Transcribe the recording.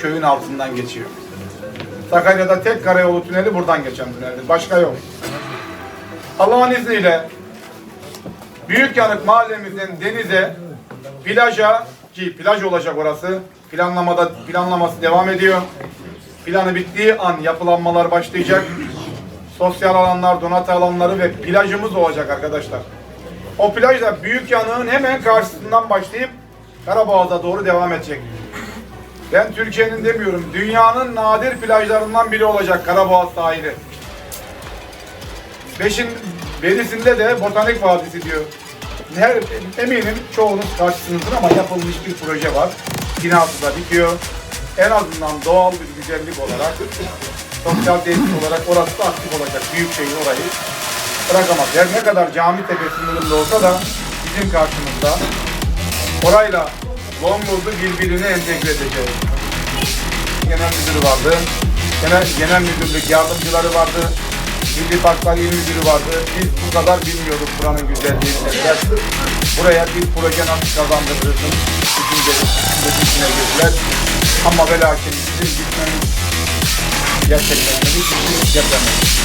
köyün altından geçiyor. Sakarya'da tek karayolu tüneli buradan geçen tüneldir. Başka yok. Allah'ın izniyle Büyük Yanık mahallemizin denize, plaja ki plaj olacak orası. Planlamada planlaması devam ediyor. Planı bittiği an yapılanmalar başlayacak. Sosyal alanlar, donatı alanları ve plajımız olacak arkadaşlar. O plaj da Büyük Yanık'ın hemen karşısından başlayıp Karaboğaz'a doğru devam edecek. Ben Türkiye'nin demiyorum, dünyanın nadir plajlarından biri olacak Karaboğaz sahili. Beşin berisinde de Botanik Vadisi diyor. Her, eminim çoğunuz karşısınızdır ama yapılmış bir proje var. Binası da bitiyor. En azından doğal bir güzellik olarak, sosyal tesis olarak orası da aktif olacak. Büyükşehir orayı bırakamaz. Her ne kadar cami tepe olsa da bizim karşımızda orayla Longwood'u birbirine entegre edeceğiz. Genel müdürü vardı. Genel, genel müdürlük yardımcıları vardı. Milli Parklar İl Müdürü vardı. Biz bu kadar bilmiyorduk buranın güzelliğini. Buraya bir proje nasıl kazandırırsın? Düşünceleri düşüncesine girdiler. Ama ve lakin bizim gitmemiz hiçbir şey yapamadık.